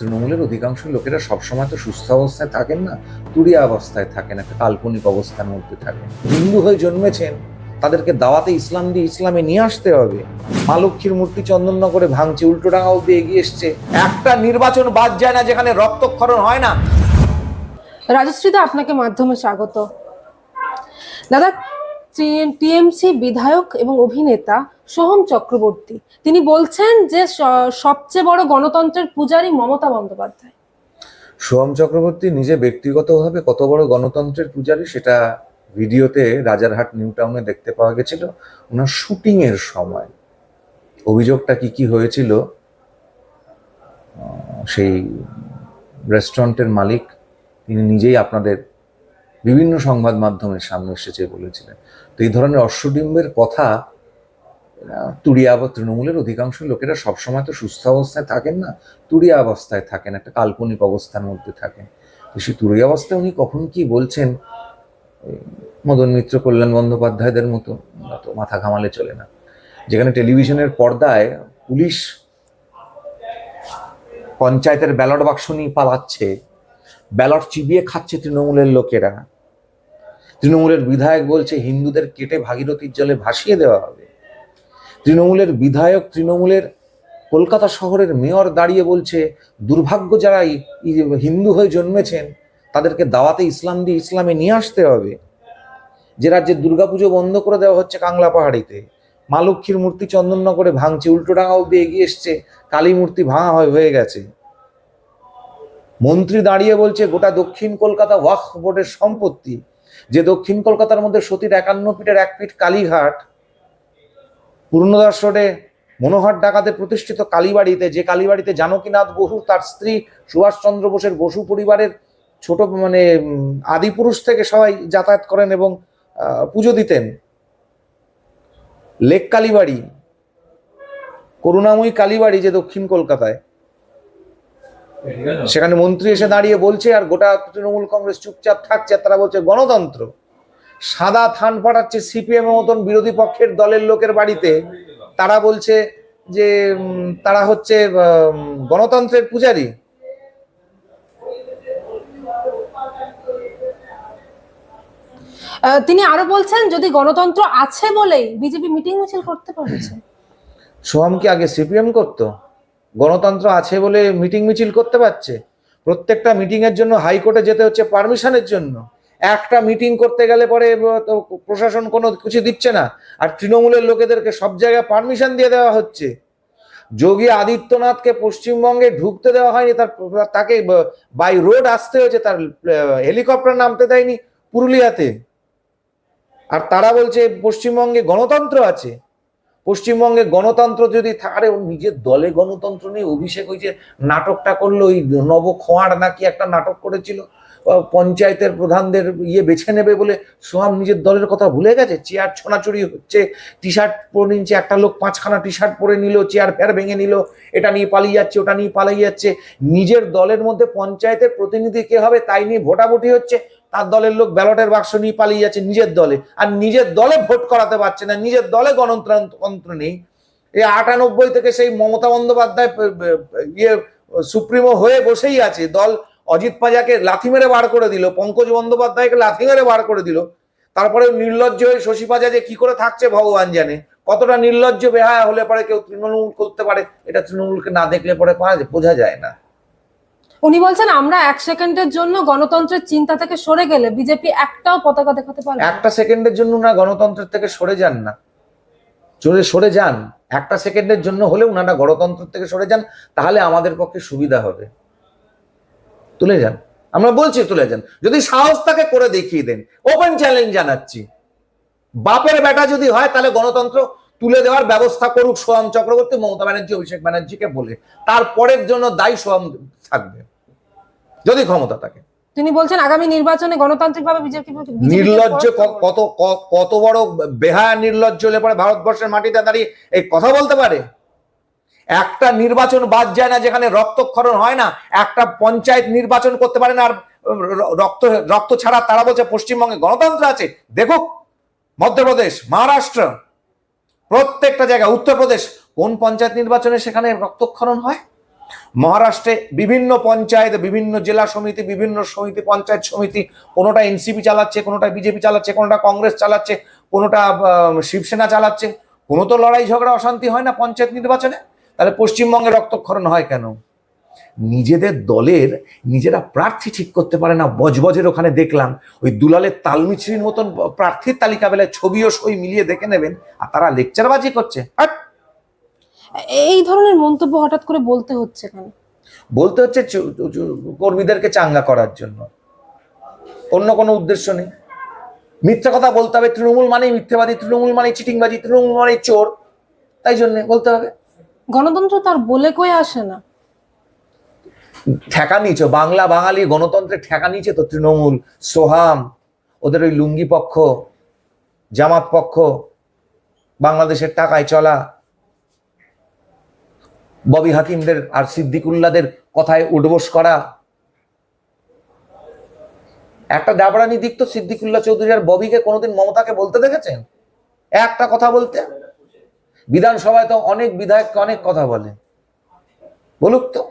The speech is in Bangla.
তৃণমূলের অধিকাংশ লোকেরা সবসময় তো সুস্থ অবস্থায় থাকেন না তুরিয়া অবস্থায় থাকেন, একটা কাল্পনিক অবস্থার মধ্যে থাকেন। হিন্দু হয়ে জন্মেছেন, তাদেরকে দাওয়াতে ইসলাম দিয়ে ইসলামে নিয়ে আসতে হবে। মা লক্ষ্মীর মূর্তি চন্দননগরে ভাঙছে উল্টো উল্টোডাঙা অব্দি এগিয়ে এসছে। একটা নির্বাচন বাদ যায় না যেখানে রক্তক্ষরণ হয় না। রাজশ্রীদা, আপনাকে মাধ্যমে স্বাগত। দাদা টিএমসি বিধায়ক এবং অভিনেতা সোহম চক্রবর্তী। তিনি বলছেন যে সবচেয়ে বড় গণতন্ত্রের পূজারী মমতা বন্দ্যোপাধ্যায়। সোহম চক্রবর্তী নিজে ব্যক্তিগতভাবে কত বড় গণতন্ত্রের পূজারী সেটা ভিডিওতে রাজারহাট নিউ টাউনে দেখতে পাওয়া গেছিল। ওনার শুটিং এর সময় অভিযোগটা কি কি হয়েছিল? সেই রেস্টুরেন্টের মালিক, তিনি নিজেই আপনাদের বিভিন্ন সংবাদ মাধ্যমের সামনে এসেছে বলেছিলেন। তো এই ধরনের অশ্বডিম্বের কথা তুরিয়া বা তৃণমূলের অধিকাংশ লোকেরা সবসময় তো সুস্থ অবস্থায় থাকেন না তুরিয়া অবস্থায় থাকেন, একটা কাল্পনিক অবস্থার মধ্যে থাকেন। তো সেই তুরিয়া অবস্থায় উনি কখন কি বলছেন মদন মিত্র, কল্যাণ বন্দ্যোপাধ্যায়দের মতো অত মাথা ঘামালে চলে না। যেখানে টেলিভিশনের পর্দায় পুলিশ পঞ্চায়েতের ব্যালট বাক্স নিয়ে পালাচ্ছে, ব্যালট চিবিয়ে খাচ্ছে তৃণমূলের লোকেরা। তৃণমূলের বিধায়ক বলছে হিন্দুদের কেটে ভাগীরথীর জলে ভাসিয়ে দেওয়া হবে। তৃণমূলের বিধায়ক তৃণমূলের কলকাতা শহরের মেয়র দাঁড়িয়ে বলছে, দুর্ভাগ্য যারা হিন্দু হয়ে জন্মেছেন, তাদেরকে দাওয়াতে ইসলাম দিয়ে ইসলামে নিয়ে আসতে হবে। যে রাজ্যে দুর্গাপুজো বন্ধ করে দেওয়া হচ্ছে কাংলা পাহাড়িতে, মা লক্ষ্মীর মূর্তি চন্দননগরে ভাঙছে উল্টোডাঙা অব্দি এগিয়ে এসছে, কালী মূর্তি ভাঙা হয়ে হয়ে গেছে। মন্ত্রী দাঁড়িয়ে বলছে, গোটা দক্ষিণ কলকাতা ওয়াক বোর্ডের সম্পত্তি যে দক্ষিণ কলকাতার মধ্যে সতীর একান্ন ফিটের এক ফিট কালীঘাট, পূর্ণদাস রোডে মনোহর ডাকাতে প্রতিষ্ঠিত কালীবাড়িতে, যে কালীবাড়িতে জানকীনাথ বসু তার স্ত্রী সুভাষচন্দ্র বোসের বসু পরিবারের ছোট মানে আদিপুরুষ থেকে সবাই যাতায়াত করেন এবং পুজো দিতেন। লেক কালীবাড়ি, করুণাময়ী কালীবাড়ি যে দক্ষিণ কলকাতায়। সেখানে মন্ত্রী এসে দাঁড়িয়ে বলছে আর গোটা তৃণমূল কংগ্রেস চুপচাপ থাকছে তারা বলছে গণতন্ত্র। সাদা থান পাঠাচ্ছে সিপিএম মতন বিরোধী পক্ষের দলের লোকের বাড়িতে। তারা বলছে যে তারা হচ্ছে গণতন্ত্রের পূজারী। তিনি আরও বলছেন যদি গণতন্ত্র আছে বলেই বিজেপি মিটিং মিছিল করতে পারছে। সোহম কি আগে সিপিএম করতো? গণতন্ত্র আছে বলে মিটিং মিছিল করতে পারছে। প্রত্যেকটা মিটিং এর জন্য হাইকোর্টে যেতে হচ্ছে পারমিশনের জন্য। একটা মিটিং করতে গেলে পরে প্রশাসন কোনো কিছু দিচ্ছে না। আর তৃণমূলের লোকেদেরকে সব জায়গায় পারমিশন দিয়ে দেওয়া হচ্ছে। যোগী আদিত্যনাথকে পশ্চিমবঙ্গে ঢুকতে দেওয়া হয়নি, তার তাকে বাই রোড আসতে হয়েছে, তার হেলিকপ্টার নামতে দেয়নি পুরুলিয়াতে। আর তারা বলছে পশ্চিমবঙ্গে গণতন্ত্র আছে। পশ্চিমবঙ্গে গণতন্ত্র যদি আরে নিজের দলে গণতন্ত্র নিয়ে অভিষেক হয়েছে নাটকটা করল, ওই নব খোঁয়ার নাকি একটা নাটক করেছিল। পঞ্চায়েতের প্রধানদের ইয়ে বেছে নেবে বলে সোহাম নিজের দলের কথা ভুলে গেছে? চেয়ার ছোনাচুরি হচ্ছে টি শার্ট পরে নিচ্ছে একটা লোক পাঁচখানা টি শার্ট পরে নিল, চেয়ার ফেয়ার ভেঙে নিল, এটা নিয়ে পালিয়ে যাচ্ছে, ওটা নিয়ে পালিয়ে যাচ্ছে। নিজের দলের মধ্যে পঞ্চায়েতের প্রতিনিধি কে হবে? তাই নিয়ে ভোটাভুটি হচ্ছে। তার দলের লোক ব্যালটের বাক্স নিয়ে পালিয়ে যাচ্ছে নিজের দলে। আর নিজের দলে ভোট করাতে পারছে না, নিজের দলে গণতন্ত্র নেই। এই আটানব্বই থেকে সেই মমতা বন্দ্যোপাধ্যায় ইয়ে সুপ্রিমো হয়ে বসেই আছে। দল অজিত পাজাকে লাথি মেরে বার করে দিল, পঙ্কজ বন্দ্যোপাধ্যায়কে লাথি মেরে বার করে দিল। তারপরে নির্লজ্জ হয়ে শশী পাজা যে কি করে থাকছে ভগবান জানে। কতটা নির্লজ্জ বেহায়া হলে পরে কেউ তৃণমূল করতে পারে, এটা তৃণমূলকে না দেখলে পারা বোঝা যায় না। উনি বলছেন, আমরা এক সেকেন্ডের জন্য গণতন্ত্রের চিন্তা থেকে সরে গেলে বিজেপি একটাও পতাকা দেখাতে পারবে একটা সেকেন্ডের জন্য না, গণতন্ত্রের থেকে সরে যান না। চলে সরে যান। একটা সেকেন্ডের জন্য হলে উনারা গণতন্ত্র থেকে সরে যান, তাহলে আমাদের পক্ষে সুবিধা হবে। তুলে যান। আমরা বলছি তুলে যান। যদি সাহস তাকে করে দেখিয়ে দেন। ওপেন চ্যালেঞ্জ জানাচ্ছি। বাপের বেটা যদি হয়, তাহলে গণতন্ত্র তুলে দেওয়ার ব্যবস্থা করুক সোহম চক্রবর্তী, মমতা ব্যানার্জি, অভিষেক ব্যানার্জিকে বলে। তারপরের জন্য দায়ী সোহম থাকবে। যদি ক্ষমতা থাকে। তিনি বলছেন আগামী নির্বাচনে গণতান্ত্রিকভাবে বিজেপি নির্লজ্জ কত কত বড় বেহায়া নির্লজ্জ হলে পরে ভারতবর্ষের মাটিতে দাঁড়িয়ে এই কথা বলতে পারে? একটা নির্বাচন বাদ যায় না যেখানে রক্তক্ষরণ হয় না একটা পঞ্চায়েত নির্বাচন করতে পারে না আর রক্ত রক্ত ছাড়া তারা বলছে পশ্চিমবঙ্গে গণতন্ত্র আছে। দেখুক মধ্যপ্রদেশ মহারাষ্ট্র প্রত্যেকটা জায়গায় উত্তরপ্রদেশ কোন পঞ্চায়েত নির্বাচনে সেখানে রক্তক্ষরণ হয়? মহারাষ্ট্রে বিভিন্ন পঞ্চায়েত, বিভিন্ন জেলা সমিতি, বিভিন্ন সমিতি, পঞ্চায়েত সমিতি, কোনোটা এনসিপি চালাচ্ছে, কোনোটা বিজেপি চালাচ্ছে, কোনোটা কংগ্রেস চালাচ্ছে, কোনোটা শিবসেনা চালাচ্ছে, কোনো তো লড়াই ঝগড়া অশান্তি হয় না পঞ্চায়েত নির্বাচনে? তাহলে পশ্চিমবঙ্গে রক্তক্ষরণ হয় কেন? নিজেদের দলের নিজেরা প্রার্থী ঠিক করতে পারে না, বজবজের ওখানে দেখলাম, ওই দুলালের তালমিছরির মতন প্রার্থীর তালিকা বেলায় ছবি ও সই মিলিয়ে দেখে নেবেন, আর তারা লেকচারবাজি করছে। হাট! এই ধরনের মন্তব্য হঠাৎ করে বলতে হচ্ছে কেন? বলতে হচ্ছে কর্মীদেরকে চাঙ্গা করার জন্য। অন্য কোনো উদ্দেশ্য নেই। মিথ্যা কথা বলতে হবে তৃণমূল মানেই মিথ্যেবাদী তৃণমূল মানেই চিটিংবাজি তৃণমূল মানে চোর। তাই জন্য বলতে হবে। গণতন্ত্র তার বলে কয়ে আসে না। ঠেকা নিয়েছে বাংলা বাঙালি গণতন্ত্রের ঠেকা নিয়েছে তো তৃণমূল সোহাম ওদের ওই লুঙ্গি পক্ষ জামাত পক্ষ বাংলাদেশের টাকায় চলা। ববি হাকিমদের আর সিদ্দিকুল্লাদের কথায় উঠবোস করা। একটা দাবড়ানি দিক তো সিদ্দিকুল্লাহ চৌধুরী আর ববিকে কোনোদিন মমতাকে বলতে দেখেছেন? একটা কথা বলতে? বিধানসভায় তো অনেক বিধায়ককে অনেক কথা বলে। বলুক তো।